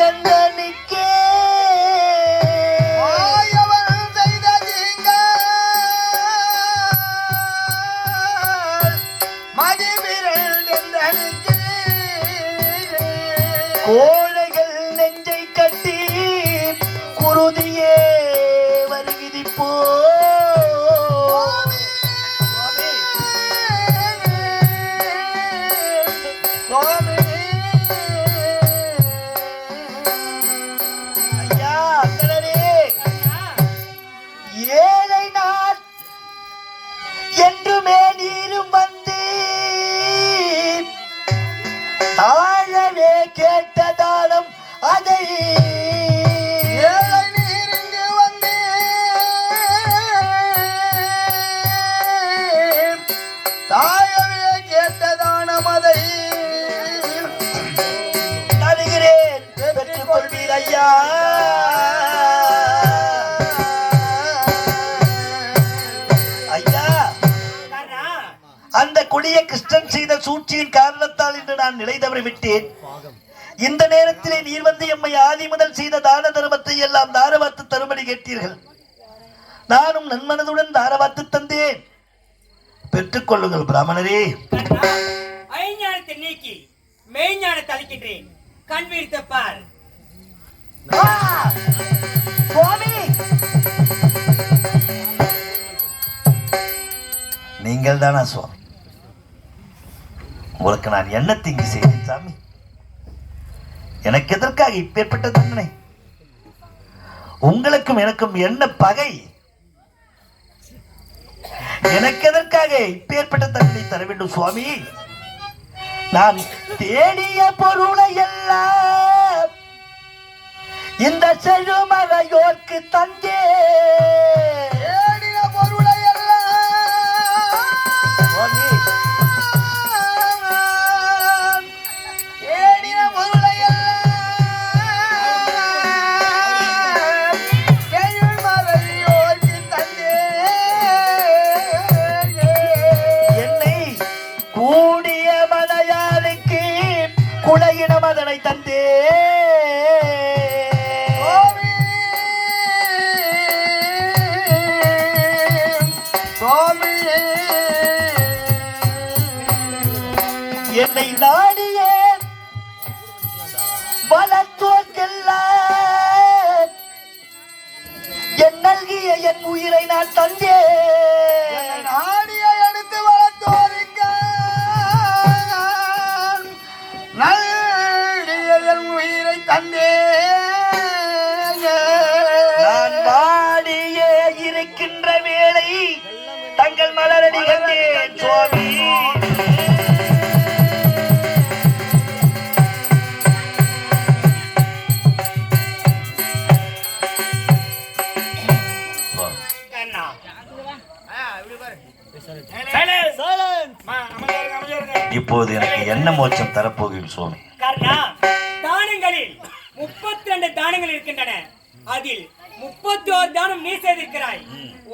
என்றனுக்கு கோழைகள் நெஞ்சை கட்டி குருதியே என்றுமே நீரும் வந்து தாழவே அதை ஏழை நீரிங்கு வந்து தாயவே கேட்டதான மதை தருகிறேன். ஐயா. செய்த சூழ்ச்சியின் காரணத்தால் இன்று நான் நிலை தவறி விட்டேன் இந்த நேரத்திலே நீர் வந்து எம்மை ஆதி முதல் செய்த தான தர்மத்தை எல்லாம் தாரவாத்து தரும்படி கேட்டீர்கள். நானும் நன்மனதுடன் தாரவாத்து தந்தேன். பெற்றுக்கொள்ளுங்கள் பிராமணரே. ஐஞானத்தை நீக்கி மெய்ஞானத்தை அளிக்கின்றேன். கண் விழித்த பார்! சுவாமி! நீங்கள் தானா சுவாமி? உங்களுக்கு நான் என்ன தீங்கு செய்தேன் சாமி? எனக்கு எதற்காக இப்பேற்பட்ட தண்டனை? உங்களுக்கும் எனக்கும் என்ன பகை? எனக்கு எதற்காக இப்பேற்பட்ட தண்டனை தர வேண்டும் சுவாமி? நான் தேடிய பொருளை எல்லாம் இந்த செழுமலையோர்க்கு தந்தே மலையாளுக்கு குலையிடம் அதனை தந்தே. என்னை நாடியே வளர்த்தோர்க்கெல்லாம். என் நல்கிய என் உயிரை நான் தந்தேன். என் உயிரை தந்தே. நான் வாடியே இருக்கின்ற வேளை தங்கள் மலரடி கண்டேன் சுவாமி. இப்போது எனக்கு என்ன மோட்சம் தரப்போகிறீர்கள் சுவாமி? தானங்கள் இருக்கின்றன. அதில் முப்பத்தி ஓர் தானம் நீ செய்திருக்கிறாய்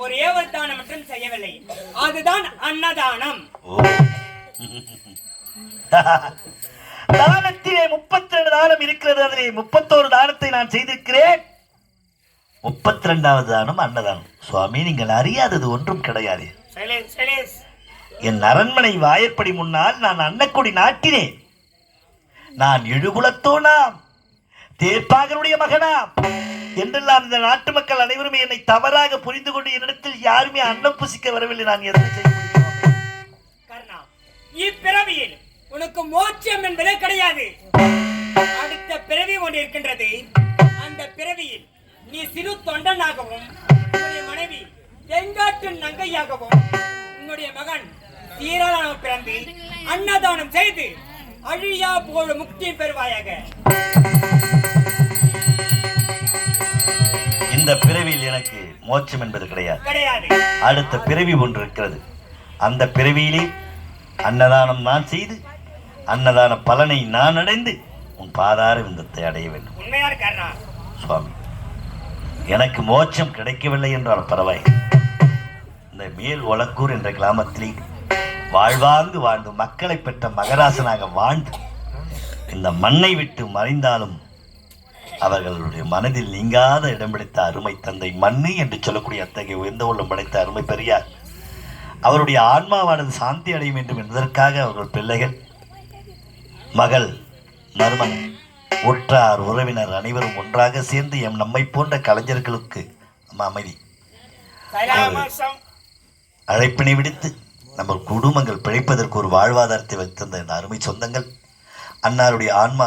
ஒரே ஒரு தானம் மட்டும் செய்யவில்லை. அதுதான் அன்னதானம். தானத்திலே முப்பத்தி ரெண்டு தானம் இருக்கிறது. அதிலே முப்பத்தோரு தானத்தை நான் செய்திருக்கிறேன். முப்பத்தி ரெண்டாவது தானம் அன்னதானம். சுவாமி நீங்கள் அறியாதது ஒன்றும் கிடையாது. என் அரண்மனை வாயற்படி முன்னால் நான் அன்னக்கொடி நாட்டினேன். நான் எழுகுலத்தோனாம் தேர்ப்பாகனுடைய மகனாம். என்றெல்லாம் இந்த நாட்டு மக்கள் அனைவருமே என்னை தவறாக புரிந்து கொண்டு என்னிடத்தில் யாருமே அன்னம் புசிக்க வரவில்லை. நான் எதை செய்ய கர்ணா இப்பிறவியில் உனக்கு மோட்சம் என்பதே கிடையாது. அடுத்த பிறவி ஒன்று இருக்கின்றது. அந்த பிறவியில் நீ சிறு தொண்டனாகவும் உன்னுடைய மனைவி தென்காட்டு நங்கையாகவும் உன்னுடைய மகன் சீராளாக பிறந்து அன்னதானம் செய்து அழியா போல முக்தி பெறுவாயாக. இந்த பிறவியில் எனக்கு மோட்சம் என்பது கிடையாது. அடுத்த பிறவி ஒன்று இருக்கிறது. அந்த பிறவியிலே அன்னதானம் நான் செய்து அன்னதான பலனை நான் அடைந்து உன் பாதார விந்தத்தை அடைய வேண்டும். சுவாமி எனக்கு மோட்சம் கிடைக்கவில்லை என்றால் பரவாயில்லை. இந்த மேல் ஒலக்கூர் என்ற கிராமத்திலே வாழ்வாங்கு வாழ்ந்து மக்களை பெற்ற மகராசனாக வாழ்ந்து இந்த மண்ணை விட்டு மறைந்தாலும் அவர்களுடைய மனதில் நீங்காத இடம் பிடித்த அருமை தந்தை மண்ணு என்று சொல்லக்கூடிய அத்தகைய உயர்ந்த உள்ளம் படைத்த அருமை பெரியார். அவருடைய ஆன்மாவானது சாந்தி அடையும் வேண்டும் என்பதற்காக அவர்கள் பிள்ளைகள் மகள் மருமகன் உற்றார் உறவினர் அனைவரும் ஒன்றாக சேர்ந்து எம் நம்மை போன்ற கலைஞர்களுக்கு அமைதி. அழைப்பினை விடுத்து நம்ம குடும்பங்கள் பிழைப்பதற்கு ஒரு வாழ்வாதாரத்தை வைத்திருந்த அருமை சொந்தங்கள் அன்னாருடைய ஆன்மா